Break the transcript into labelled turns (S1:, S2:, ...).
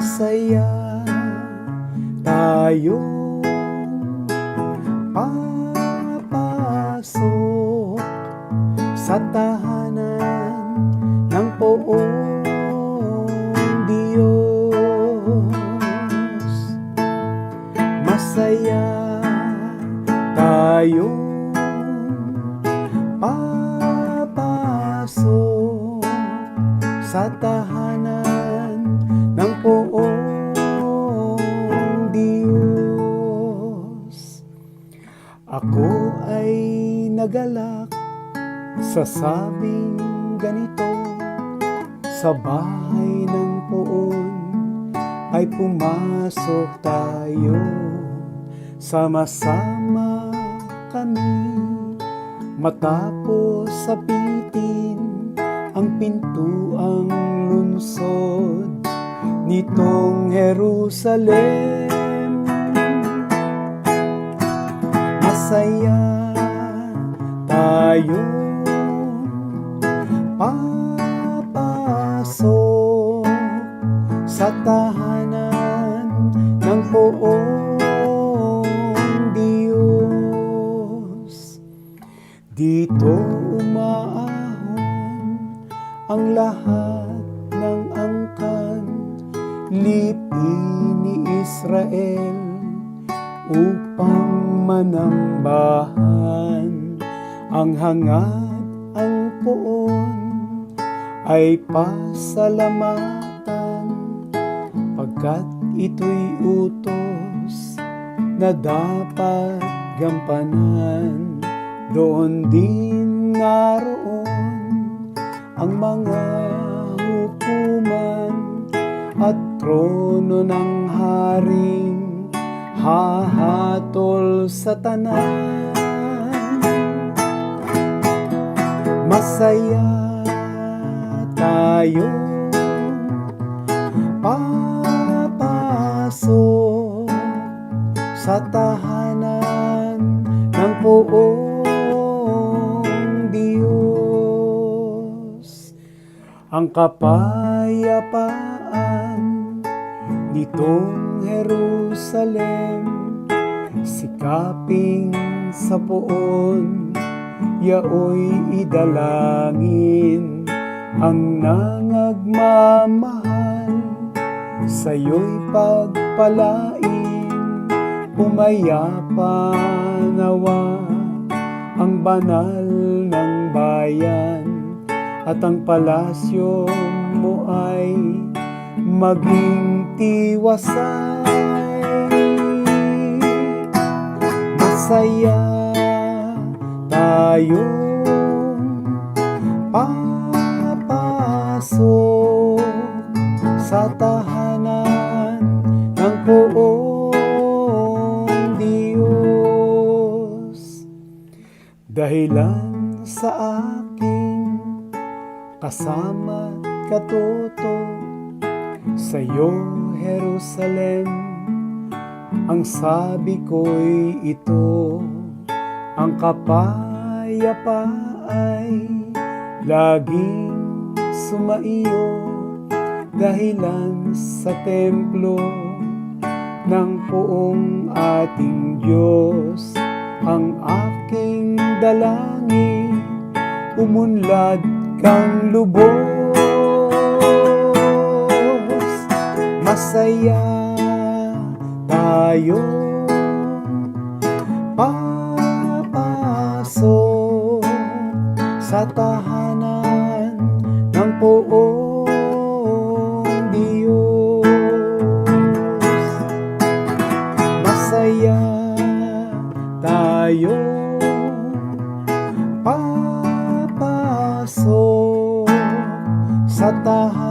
S1: masaya tayo papasok sa tahanan ng poong Diyos. Masaya tayo papasok sa tahanan nagalak sa sabing ganito sa bahay ng poon ay pumasok tayo. Sama-sama kami matapos sapitin ang pintuang lungsod nitong Jerusalem. Masaya tayo papasok sa tahanan ng poong Diyos. Dito umaahon ang lahat ng angkan lipi ni Israel upang manambahan ang hangad ang poon ay pasalamatan. Pagkat ito'y utos na dapat gampanan doon din naroon ang mga hukuman at trono ng haring hahatol sa tanan masaya tayo. Papasok sa tahanan ng poong Diyos. Ang kapayapaan nitong Jerusalem sikaping sa poon yaoy idalangin ang nangagmamahal. Sa'yo'y pagpalain pumayapa nawa ang banal ng bayan. At ang palasyo mo ay maging tiwasay. Masaya tayo papasok sa tahanan ng poong Diyos. Dahilan sa aking kasama katoto sa iyong Jerusalem. Ang sabi ko'y ito ang kapayapaan ay laging sumaiyo. Dahilan sa templo ng poong ating Diyos. Ang aking dalangin umunlad kang lubos tatahanan ng poong Diyos. Masaya tayo papasok sa tahanan